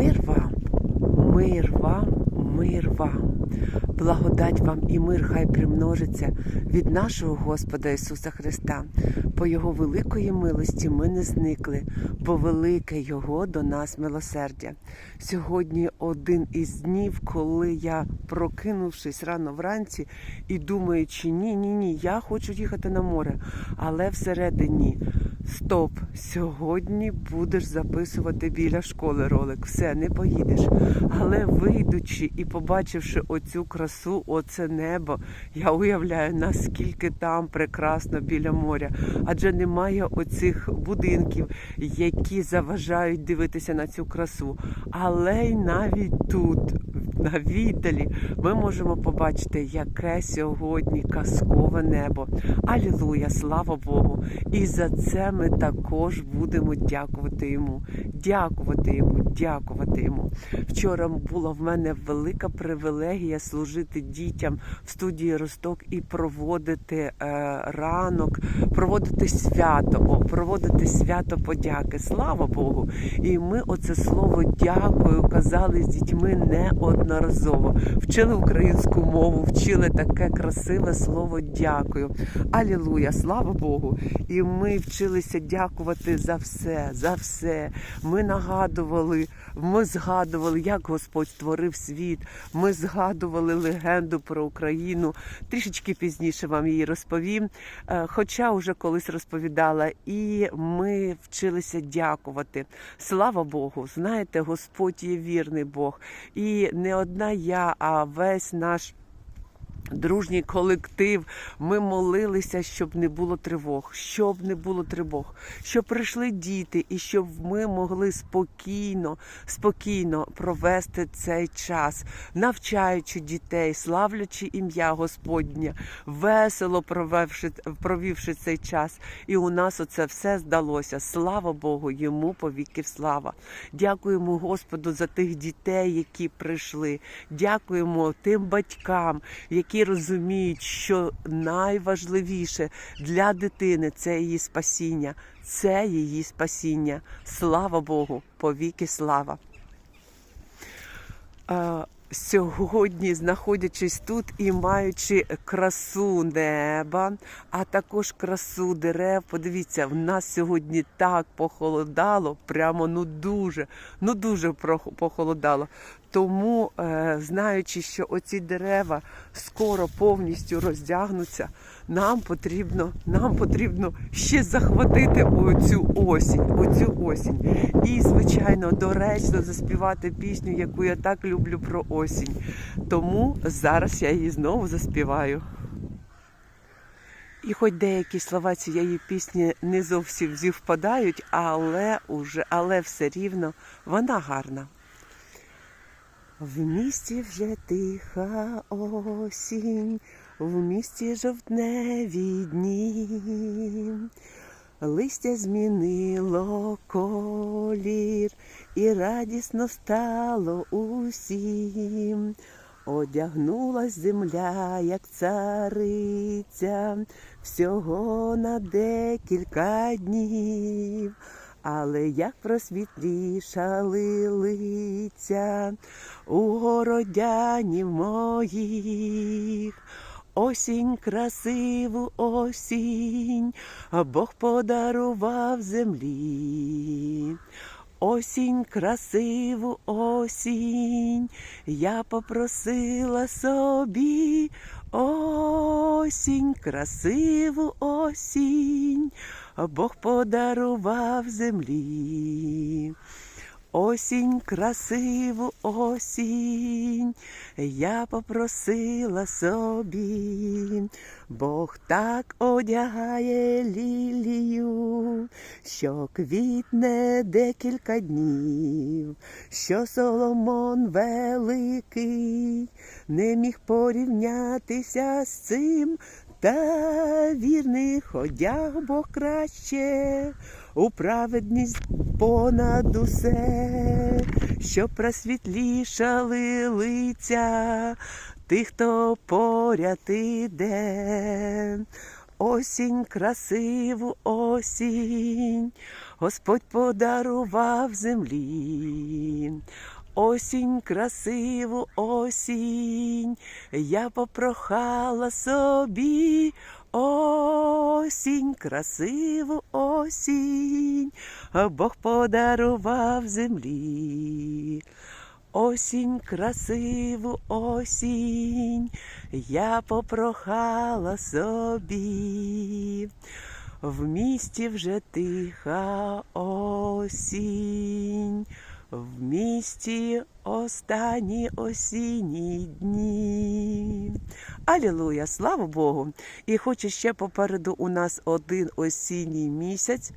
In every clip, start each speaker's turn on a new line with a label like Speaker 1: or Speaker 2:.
Speaker 1: Мир вам, мир вам, мир вам. Благодать вам і мир хай примножиться від нашого Господа Ісуса Христа. По Його великої милості ми не зникли, бо велике Його до нас милосердя. Сьогодні один із днів, коли я, прокинувшись рано вранці і думаючи, ні, ні, ні, я хочу їхати на море, але всередині. Стоп, сьогодні будеш записувати біля школи ролик. Все, не поїдеш. Але вийдучи і побачивши оцю красу, оце небо, я уявляю, наскільки там прекрасно біля моря. Адже немає оцих будинків, які заважають дивитися на цю красу. Але й навіть тут, на віддалі, ми можемо побачити, яке сьогодні казкове небо. Алілуя, слава Богу! І за це ми також будемо дякувати йому. Дякувати йому, дякувати йому. Вчора була в мене велика привілегія служити дітям в студії Росток і проводити е, ранок, проводити свято, проводити свято подяки. Слава Богу! І ми оце слово дякую казали з дітьми неодноразово. Вчили українську мову, вчили таке красиве слово дякую. Алілуя, слава Богу! І ми вчилися дякувати за все, за все. Ми нагадували, ми згадували, як Господь створив світ. Ми згадували легенду про Україну. Трішечки пізніше вам її розповім. Е, Хоча вже колись розповідала, і ми вчилися дякувати. Слава Богу! Знаєте, Господь є вірний Бог. І не одна я, а весь наш. Дружній колектив, ми молилися, щоб не було тривог, щоб не було тривог, щоб прийшли діти, і щоб ми могли спокійно, спокійно провести цей час, навчаючи дітей, славлячи ім'я Господнє, весело провівши, провівши цей час. І у нас оце все здалося. Слава Богу, йому повіків слава. Дякуємо Господу за тих дітей, які прийшли. Дякуємо тим батькам, які розуміють, що найважливіше для дитини це її спасіння, це її спасіння. Слава Богу, повіки слава. Сьогодні, знаходячись тут і маючи красу неба, а також красу дерев, подивіться, в нас сьогодні так похолодало, прямо ну дуже, ну дуже похолодало. Тому, е, знаючи, що оці дерева скоро повністю роздягнуться, нам потрібно, нам потрібно ще захватити оцю осінь, оцю осінь. І, звичайно, доречно заспівати пісню, яку я так люблю про осінь. Тому зараз я її знову заспіваю. І хоч деякі слова цієї пісні не зовсім зівпадають, але уже, але все рівно вона гарна. В місті вже тиха осінь, в місті жовтневі дні. Листя змінило колір, і радісно стало усім. Одягнулась земля, як цариця, всього на декілька днів. Але як просвітлішали лиця у городянів моїх. Осінь красиву осінь, Бог подарував землі. Осінь красиву осінь, я попросила собі. Осінь красиву осінь, Бог подарував землі. Осінь красиву осінь, я попросила собі, Бог так одягає лілію, що квітне декілька днів, що Соломон великий не міг порівнятися з цим. Та вірних одяг Бог краще, у праведність понад усе, щоб просвітлішали лиця тих, хто поряд іде. Осінь красиву осінь, Господь подарував землі. Осінь, красиву осінь, я попрохала собі. Осінь, красиву осінь, Бог подарував землі. Осінь, красиву осінь, я попрохала собі. В місті вже тиха осінь, в місті останні осінні дні. Алілуя, слава Богу! І хоч ще попереду у нас один осінній місяць.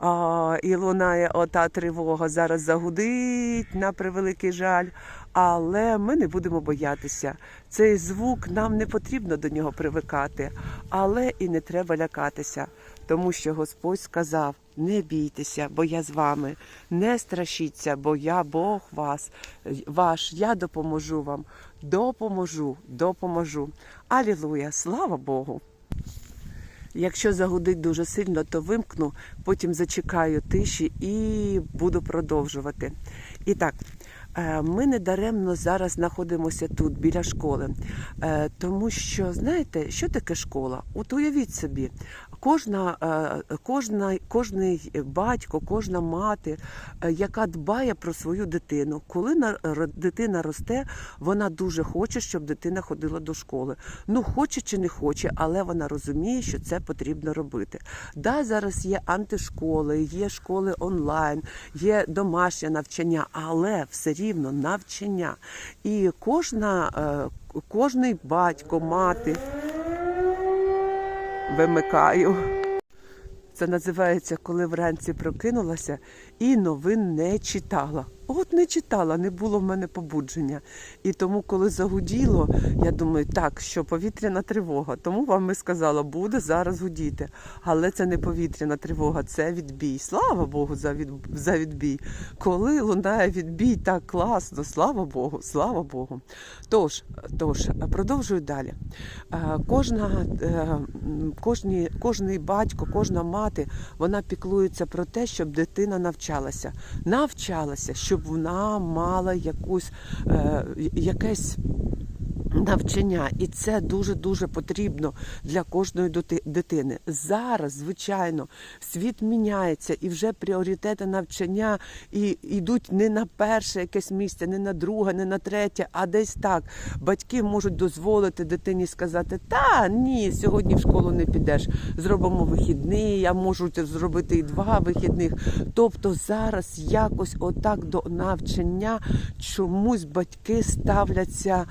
Speaker 1: А, і лунає ота тривога зараз загудить на превеликий жаль. Але ми не будемо боятися. Цей звук нам не потрібно до нього привикати, але і не треба лякатися, тому що Господь сказав: не бійтеся, бо я з вами, не страшіться, бо я Бог вас, ваш, я допоможу вам, допоможу, допоможу. Алілуя, слава Богу! Якщо загудить дуже сильно, то вимкну, потім зачекаю тиші і буду продовжувати. І так, е, ми не даремно зараз знаходимося тут, біля школи. Е, Тому що, знаєте, що таке школа? От уявіть собі, кожна, е, кожна, кожний батько, кожна мати, е, яка дбає про свою дитину. Коли на- дитина росте, вона дуже хоче, щоб дитина ходила до школи. Ну, хоче чи не хоче, але вона розуміє, що це потрібно робити. Да, зараз є антишколи, є школи онлайн, є домашнє навчання, але все рівно навчання. І кожна, е, кожний батько, мати вимикаю. Це називається, коли вранці прокинулася і новин не читала. От не читала, не було в мене побудження. І тому, коли загуділо, я думаю, так, що повітряна тривога. Тому вам і сказала, буде зараз гудіти. Але це не повітряна тривога, це відбій. Слава Богу, за від за відбій. Коли лунає відбій, так класно, слава Богу, слава Богу. Тож, тож продовжую далі. Е, Кожна, е, кожні, кожний батько, кожна мати, вона піклується про те, щоб дитина навчалася. Навчалася, щоб вона мала якусь, е, якесь навчання, і це дуже дуже потрібно для кожної дитини. Зараз, звичайно, світ міняється, і вже пріоритети навчання і йдуть не на перше якесь місце, не на друге, не на третє, а десь так. Батьки можуть дозволити дитині сказати: Та ні, сьогодні в школу не підеш. Зробимо вихідний, а можуть зробити і два вихідних. Тобто зараз якось отак до навчання чомусь батьки ставляться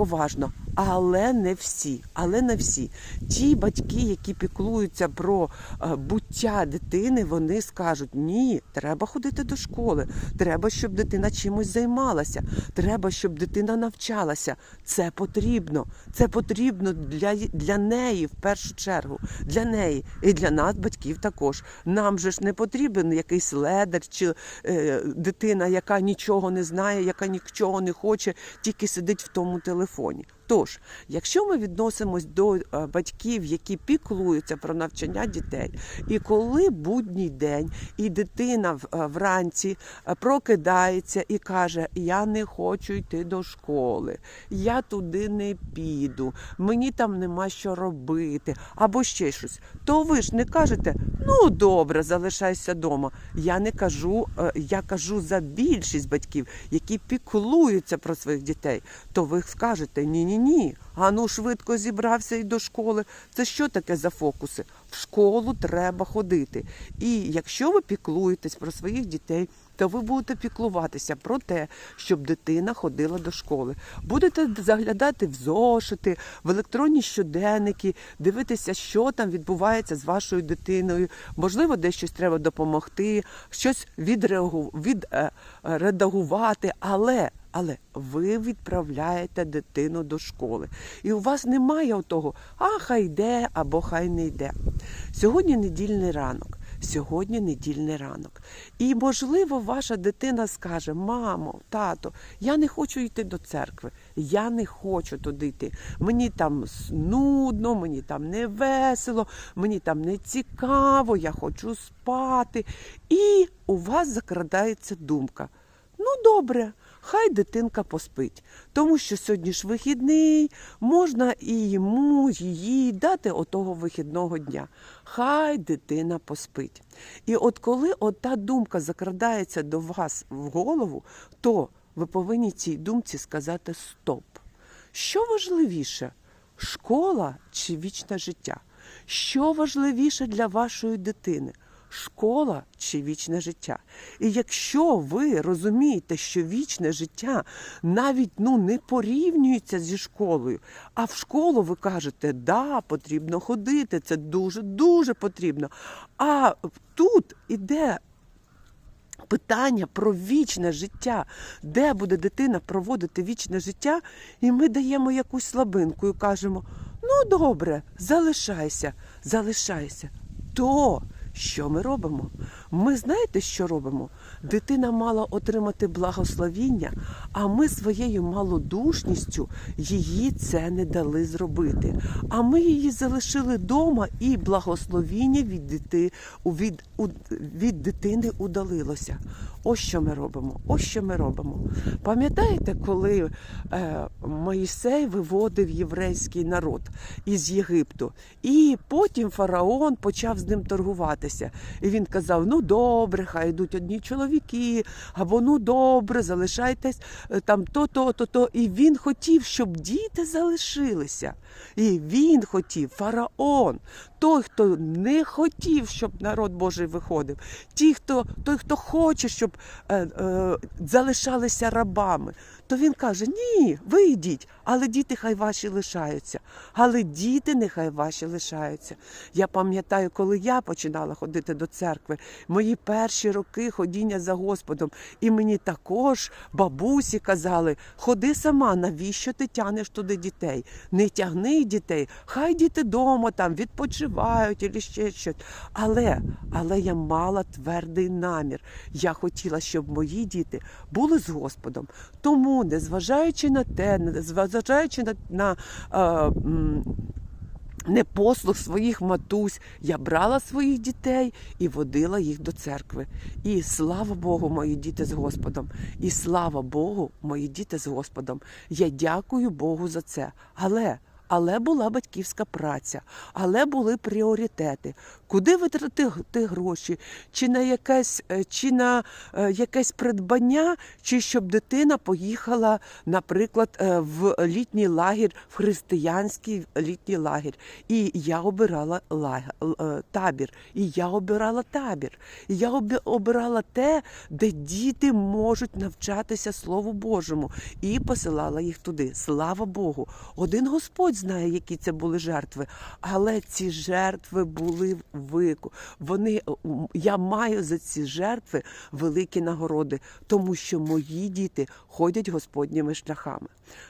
Speaker 1: легковажно. Але не всі, але не всі. Ті батьки, які піклуються про е, буття дитини, вони скажуть: ні, треба ходити до школи, треба, щоб дитина чимось займалася, треба, щоб дитина навчалася. Це потрібно. Це потрібно для, для неї в першу чергу, для неї і для нас, батьків, також. Нам же ж не потрібен якийсь ледер чи е, дитина, яка нічого не знає, яка нічого не хоче, тільки сидить в тому телефоні. Тож, якщо ми відносимось до е, батьків, які піклуються про навчання дітей, і коли будній день і дитина е, вранці е, прокидається і каже: Я не хочу йти до школи, я туди не піду, мені там нема що робити, або ще щось, то ви ж не кажете, ну добре, залишайся вдома. Я не кажу, я кажу за більшість батьків, які піклуються про своїх дітей, то ви скажете ні, ні, ні. А ну швидко зібрався і до школи. Це що таке за фокуси? В школу треба ходити. І якщо ви піклуєтесь про своїх дітей, то ви будете піклуватися про те, щоб дитина ходила до школи. Будете заглядати в зошити, в електронні щоденники, дивитися, що там відбувається з вашою дитиною. Можливо, десь щось треба допомогти, щось відредагувати, але. Але ви відправляєте дитину до школи, і у вас немає того, а хай йде або хай не йде. Сьогодні недільний ранок. Сьогодні недільний ранок. І, можливо, ваша дитина скаже: Мамо, тато, я не хочу йти до церкви, я не хочу туди йти. Мені там нудно, мені там не весело, мені там не цікаво, я хочу спати. І у вас закрадається думка. Ну, добре, хай дитинка поспить, тому що сьогодні ж вихідний, можна і йому, її дати отого вихідного дня. Хай дитина поспить. І от коли от та думка закрадається до вас в голову, то ви повинні цій думці сказати стоп. Що важливіше, школа чи вічне життя? Що важливіше для вашої дитини? Школа чи вічне життя. І якщо ви розумієте, що вічне життя навіть ну не порівнюється зі школою, а в школу ви кажете, да, потрібно ходити, це дуже дуже потрібно. А тут іде питання про вічне життя, де буде дитина проводити вічне життя, і ми даємо якусь слабинку і кажемо: ну добре, залишайся, залишайся. То що ми робимо? Ми знаєте, що робимо? Дитина мала отримати благословіння, а ми своєю малодушністю її це не дали зробити. А ми її залишили вдома, і благословіння від, дити, від, від дитини удалилося. Ось що ми робимо. Ось що ми робимо. Пам'ятаєте, коли е, Моїсей виводив єврейський народ із Єгипту, і потім фараон почав з ним торгуватися. І він казав: ну добре, хай йдуть одні чоловіки, або ну добре, залишайтесь е, там то, то, то, то. І він хотів, щоб діти залишилися. І він хотів, фараон, той, хто не хотів, щоб народ Божий виходив, ті, хто, той, хто хоче, щоб е, е, залишалися рабами, то він каже: Ні, ви йдіть, але діти хай ваші лишаються. Але діти нехай ваші лишаються. Я пам'ятаю, коли я починала ходити до церкви, мої перші роки ходіння за Господом, і мені також бабусі казали: ходи сама, навіщо ти тянеш туди дітей? Не тягни дітей, хай діти вдома там відпочивають і ще щось. Але, але я мала твердий намір. Я хотіла, щоб мої діти були з Господом. Тому, незважаючи на те, незважаючи на, на е, м, непослух своїх матусь, я брала своїх дітей і водила їх до церкви. І слава Богу, мої діти з Господом. І слава Богу, мої діти з Господом. Я дякую Богу за це. Але. Але була батьківська праця, але були пріоритети. Куди витратити гроші? Чи на якесь, е, чи на е, якесь придбання, чи щоб дитина поїхала, наприклад, е, в літній лагір, в християнський літній лагір. І я обирала табір. І я обирала табір. І я обирала те, де діти можуть навчатися Слову Божому, і посилала їх туди. Слава Богу. Один Господь знає, які це були жертви, але ці жертви були вику. Вони я маю за ці жертви великі нагороди, тому що мої діти ходять Господніми шляхами.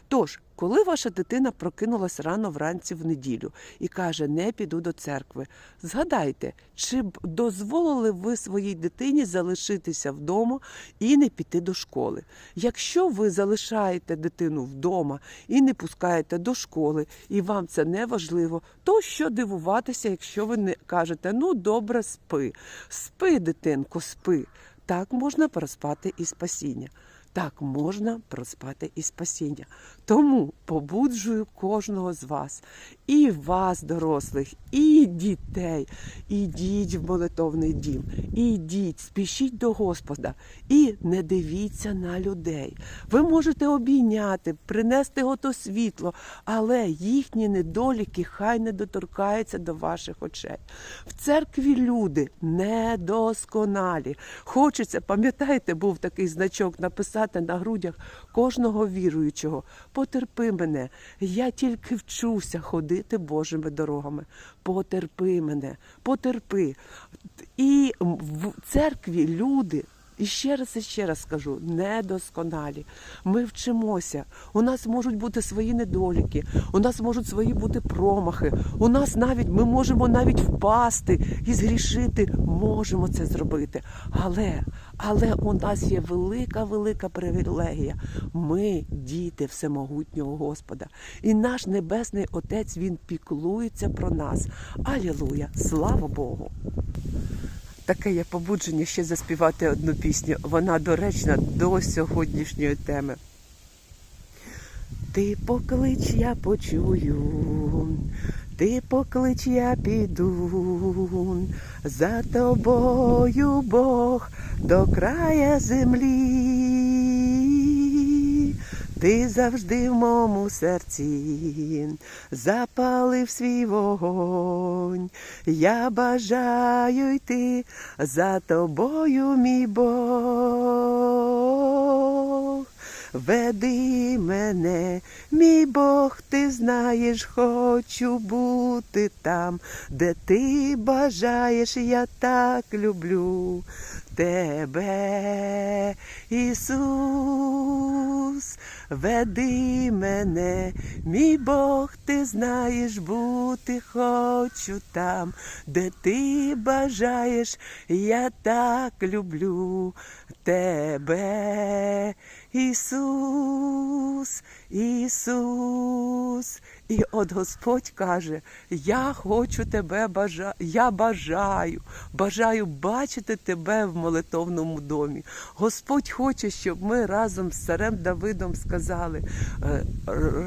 Speaker 1: Тож, коли ваша дитина прокинулась рано вранці в неділю і каже, не піду до церкви, згадайте, чи б дозволили ви своїй дитині залишитися вдома і не піти до школи. Якщо ви залишаєте дитину вдома і не пускаєте до школи, і вам це не важливо, то що дивуватися, якщо ви не кажете, ну добре, спи, спи, дитинко, спи. Так можна проспати і спасіння. Так можна проспати і спасіння. Тому побуджую кожного з вас, і вас, дорослих, і дітей. Ідіть в молитовний дім, ідіть, спішіть до Господа і не дивіться на людей. Ви можете обійняти, принести ото світло, але їхні недоліки хай не доторкаються до ваших очей. В церкві люди недосконалі. Хочеться, пам'ятаєте, був такий значок написати на грудях кожного віруючого. Потерпи мене, я тільки вчуся ходити Божими дорогами. Потерпи мене, потерпи. І в церкві люди І ще раз і ще раз скажу: недосконалі. Ми вчимося. У нас можуть бути свої недоліки, у нас можуть свої бути промахи. У нас навіть ми можемо навіть впасти і згрішити. Можемо це зробити. Але, але у нас є велика, велика привілегія. Ми діти всемогутнього Господа. І наш Небесний Отець Він піклується про нас. Алілуя! Слава Богу! Таке є побудження ще заспівати одну пісню. Вона доречна до сьогоднішньої теми. Ти поклич, я почую, ти поклич, я піду, за тобою Бог до края землі. Ти завжди в моєму серці запалив свій вогонь. Я бажаю йти за тобою, мій Бог. Веди мене, мій Бог, ти знаєш, хочу бути там, де ти бажаєш, я так люблю тебе, Ісус, веди мене, мій Бог, ти знаєш, бути хочу там, де ти бажаєш, я так люблю тебе, Ісус, Ісус. І от Господь каже: Я хочу тебе бажаю, я бажаю, бажаю бачити тебе в молитовному домі. Господь хоче, щоб ми разом з царем Давидом сказали: е,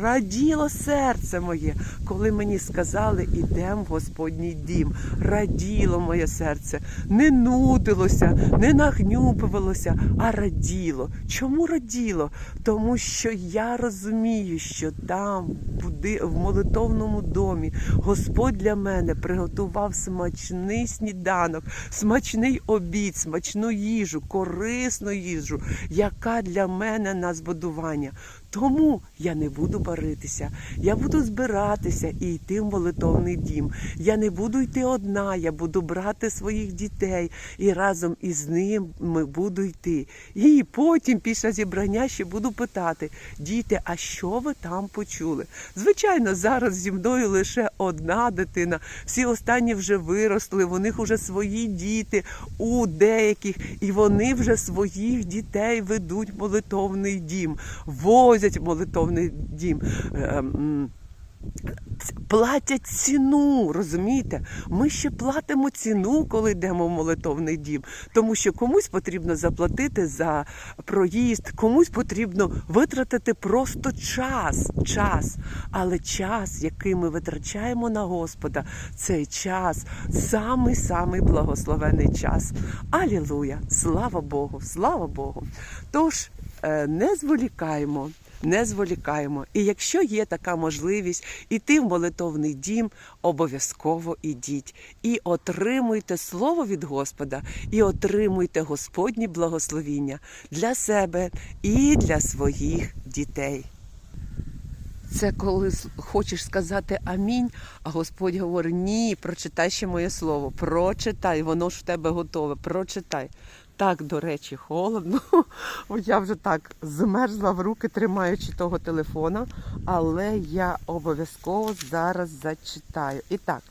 Speaker 1: раділо серце моє, коли мені сказали, ідемо в Господній дім. Раділо моє серце, не нудилося, не нагнюпувалося, а раділо. Чому раділо? Тому що я розумію, що там буди, в молитовному домі Господь для мене приготував смачний сніданок, смачний обід, смачну їжу, корисну їжу, яка для мене на збудування. Тому я не буду баритися, я буду збиратися і йти в молитовний дім. Я не буду йти одна, я буду брати своїх дітей і разом із ними буду йти. І потім, після зібрання, ще буду питати: діти, а що ви там почули? Звичайно, зараз зі мною лише одна дитина. Всі останні вже виросли, у них вже свої діти у деяких, і вони вже своїх дітей ведуть в молитовний дім. Возять в молитовний дім. Ем, Платять ціну, розумієте? Ми ще платимо ціну, коли йдемо в молитовний дім, тому що комусь потрібно заплатити за проїзд, комусь потрібно витратити просто час, час. Але час, який ми витрачаємо на Господа, цей час самий самий благословений час. Алілуя! Слава Богу! Слава Богу! Тож е, не зволікаємо не зволікаємо. І якщо є така можливість іти в молитовний дім, обов'язково ідіть і отримуйте слово від Господа, і отримуйте Господні благословіння для себе і для своїх дітей. Це коли хочеш сказати амінь, а Господь говорить: ні, прочитай ще моє слово, прочитай, воно ж в тебе готове, прочитай. Так, до речі, холодно. Я вже так змерзла в руки, тримаючи того телефона, але я обов'язково зараз зачитаю. І так,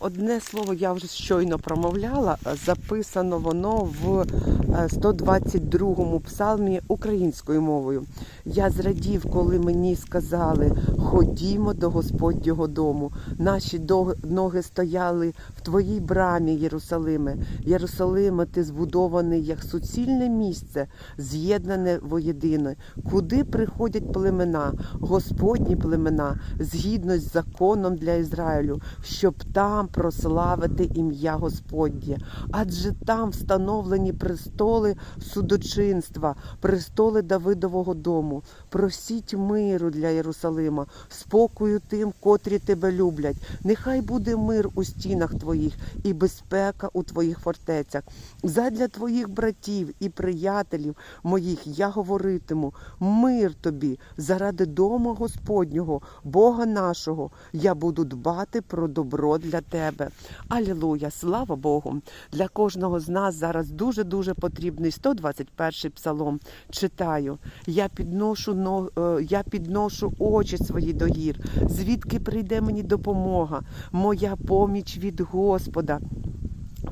Speaker 1: одне слово я вже щойно промовляла, записано воно в 122-му псалмі українською мовою. Я зрадів, коли мені сказали, ходімо до Господнього дому. Наші ноги стояли в твоїй брамі, Єрусалиме. Єрусалиме, ти збудований як суцільне місце, з'єднане воєдино, куди приходять племена, Господні племена, згідно з законом для Ізраїлю, щоб там прославити ім'я Господнє. Адже там встановлені престоли судочинства, престоли Давидового дому. Просіть миру для Єрусалима, спокою тим, котрі тебе люблять. Нехай буде мир у стінах твоїх і безпека у твоїх фортецях. Задля твоїх братів і приятелів моїх я говоритиму: мир тобі, заради дому Господнього, Бога нашого, я буду дбати про добро для тебе. Алілуя, слава Богу! Для кожного з нас зараз дуже дуже потрібний 121 псалом. Читаю. Я підношу е, я підношу очі свої до гір. Звідки прийде мені допомога? Моя поміч від Господа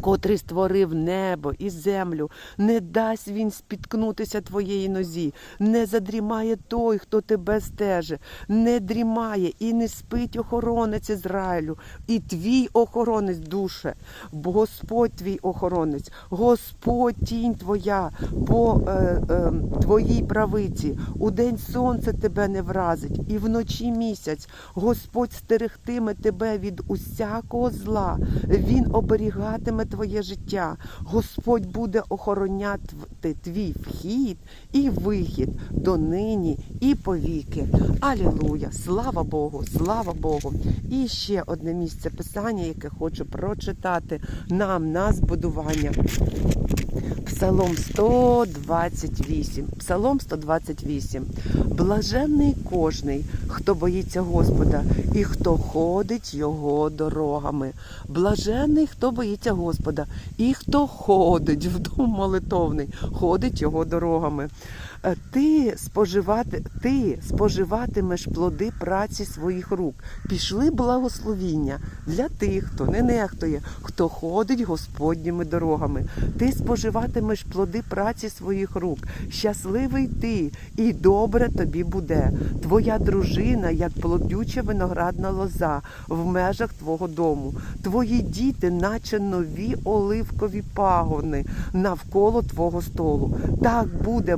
Speaker 1: котрий створив небо і землю, не дасть він спіткнутися твоєї нозі, не задрімає той, хто тебе стеже, не дрімає і не спить охоронець Ізраїлю, і твій охоронець душе, Господь твій охоронець, Господь тінь твоя по е, е, твоїй правиці. У день сонце тебе не вразить, і вночі місяць. Господь стерегтиме тебе від усякого зла. Він оберігатиме твоє життя. Господь буде охороняти твій вхід і вихід донині і повіки. Алілуя! Слава Богу! Слава Богу! І ще одне місце писання, яке хочу прочитати нам на збудування. Псалом 128. Псалом 128. Блаженний кожний, хто боїться Господа і хто ходить його дорогами. Блаженний, хто боїться Господа, і хто ходить в дом молитовний, ходить його дорогами. Е, Ти споживати, ти споживатимеш плоди праці своїх рук. Пішли благословіння для тих, хто не нехтує, хто ходить Господніми дорогами. Ти споживатимеш плоди праці своїх рук. Щасливий ти, і добре тобі буде. Твоя дружина, як плодюча виноградна лоза в межах твого дому. Твої діти, наче нові оливкові пагони навколо твого столу. Так буде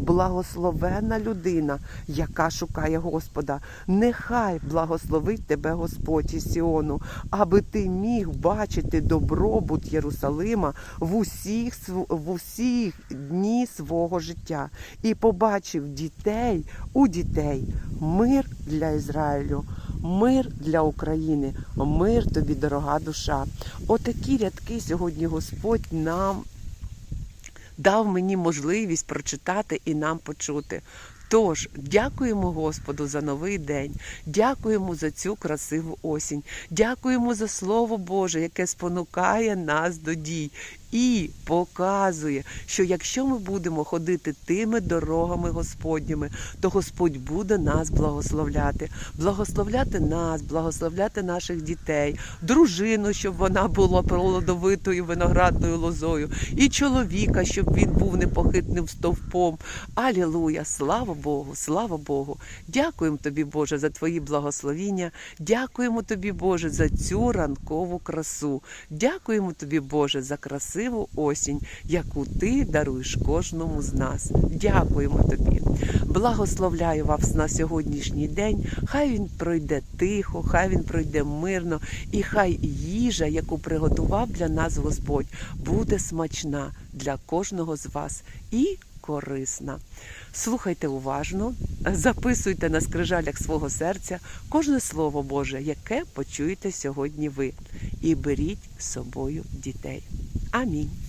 Speaker 1: благословена людина, яка шукає Господа. Нехай благословить тебе Господь із Сіону, аби ти міг бачити добробут Єрусалима в усіх в усіх дні свого життя і побачив дітей у дітей мир для Ізраїлю. Мир для України, мир тобі, дорога душа. Отакі рядки сьогодні Господь нам дав мені можливість прочитати і нам почути. Тож дякуємо Господу за новий день, дякуємо за цю красиву осінь, дякуємо за Слово Боже, яке спонукає нас до дій і показує, що якщо ми будемо ходити тими дорогами Господніми, то Господь буде нас благословляти, благословляти нас, благословляти наших дітей, дружину, щоб вона була плодовитою виноградною лозою, і чоловіка, щоб він був непохитним стовпом. Алілуя! Слава Богу! Слава Богу! Дякуємо тобі, Боже, за твої благословіння. Дякуємо тобі, Боже, за цю ранкову красу. Дякуємо тобі, Боже, за красиву осінь, яку ти даруєш кожному з нас. Дякуємо тобі. Благословляю вас на сьогоднішній день. Хай він пройде тихо, хай він пройде мирно, і хай їжа, яку приготував для нас Господь, буде смачна для кожного з вас і корисна. Слухайте уважно, записуйте на скрижалях свого серця кожне слово Боже, яке почуєте сьогодні ви, і беріть з собою дітей. Амінь.